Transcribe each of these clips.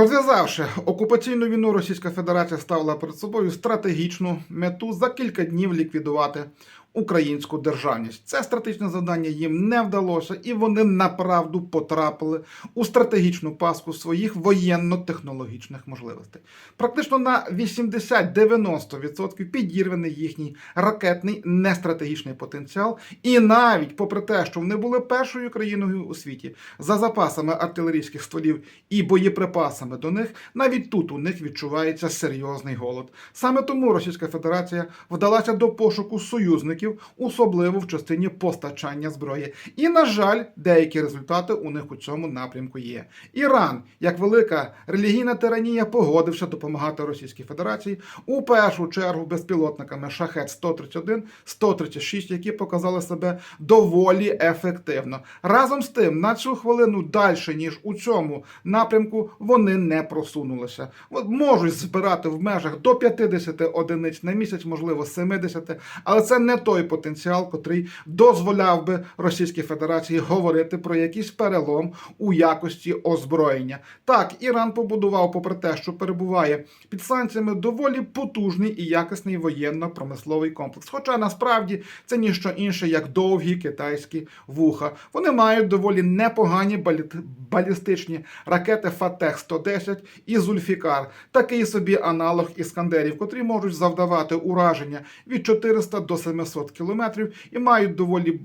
Розв'язавши окупаційну війну, Російська Федерація ставила перед собою стратегічну мету за кілька днів ліквідувати українську державність. Це стратегічне завдання їм не вдалося, і вони направду потрапили у стратегічну паску своїх воєнно-технологічних можливостей. Практично на 80-90% підірваний їхній ракетний нестратегічний потенціал. І навіть попри те, що вони були першою країною у світі за запасами артилерійських стволів і боєприпасами до них, навіть тут у них відчувається серйозний голод. Саме тому Російська Федерація вдалася до пошуку союзників, особливо в частині постачання зброї. І, на жаль, деякі результати у них у цьому напрямку є. Іран, як велика релігійна тиранія, погодився допомагати Російській Федерації у першу чергу безпілотниками Шахет 131 136, які показали себе доволі ефективно. Разом з тим, на цю хвилину далі ніж у цьому напрямку вони не просунулися. Можуть збирати в межах до 50 одиниць на місяць, можливо, 70, але це не той потенціал, котрий дозволяв би Російській Федерації говорити про якийсь перелом у якості озброєння. Так, Іран побудував, попри те, що перебуває під санкціями, доволі потужний і якісний воєнно-промисловий комплекс. Хоча насправді це ніщо інше, як довгі китайські вуха. Вони мають доволі непогані балі- балістичні ракети Фатех 110 і Зульфікар, такий собі аналог іскандерів, котрі можуть завдавати ураження від 400 до 700 кілометрів і мають доволі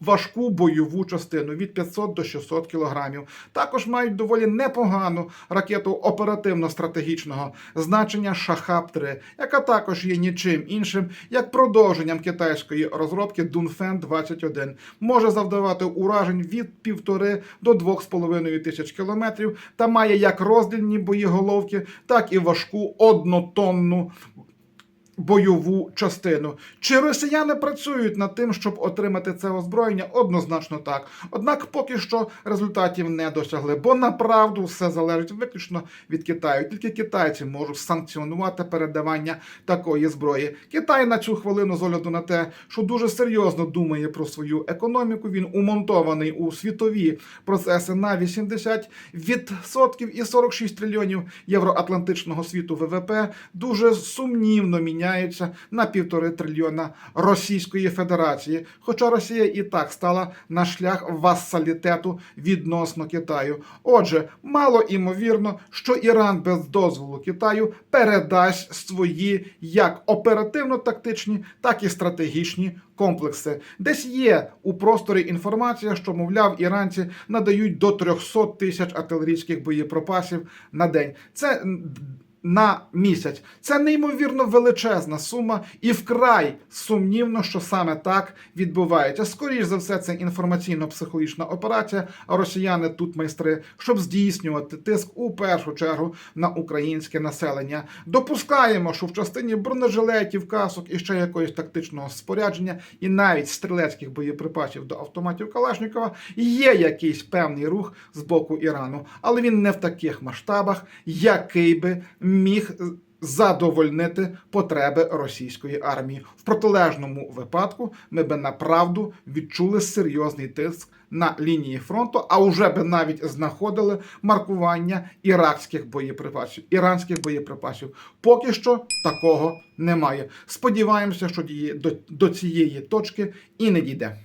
важку бойову частину від 500 до 600 кілограмів. Також мають доволі непогану ракету оперативно-стратегічного значення Шахаб-3, яка також є нічим іншим, як продовженням китайської розробки Дунфен 21 може завдавати уражень від 1,5 до 2,5 тисяч кілометрів та має як роздільні боєголовки, так і важку однотонну бойову частину. Чи росіяни працюють над тим, щоб отримати це озброєння? Однозначно так. Однак поки що результатів не досягли, бо направду все залежить виключно від Китаю. Тільки китайці можуть санкціонувати передавання такої зброї. Китай на цю хвилину з огляду на те, що дуже серйозно думає про свою економіку. Він умонтований у світові процеси на 80% і 46 трильйонів євроатлантичного світу ВВП дуже сумнівно міняється на півтори трильйона Російської Федерації. Хоча Росія і так стала на шлях вассалітету відносно Китаю. Отже, мало імовірно, що Іран без дозволу Китаю передасть свої як оперативно-тактичні, так і стратегічні комплекси. Десь є у просторі інформація, що, мовляв, іранці надають до 300 тисяч артилерійських боєприпасів на день. Це на місяць. Це неймовірно величезна сума, і вкрай сумнівно, що саме так відбувається. Скоріше за все, це інформаційно-психологічна операція. А росіяни тут майстри, щоб здійснювати тиск у першу чергу на українське населення. Допускаємо, що в частині бронежилетів, касок і ще якогось тактичного спорядження, і навіть стрілецьких боєприпасів до автоматів Калашникова є якийсь певний рух з боку Ірану, але він не в таких масштабах, який би міг задовольнити потреби російської армії. В протилежному випадку ми би направду відчули серйозний тиск на лінії фронту, а вже би навіть знаходили маркування іракських боєприпасів, іранських боєприпасів. Поки що такого немає. Сподіваємося, що до, цієї точки і не дійде.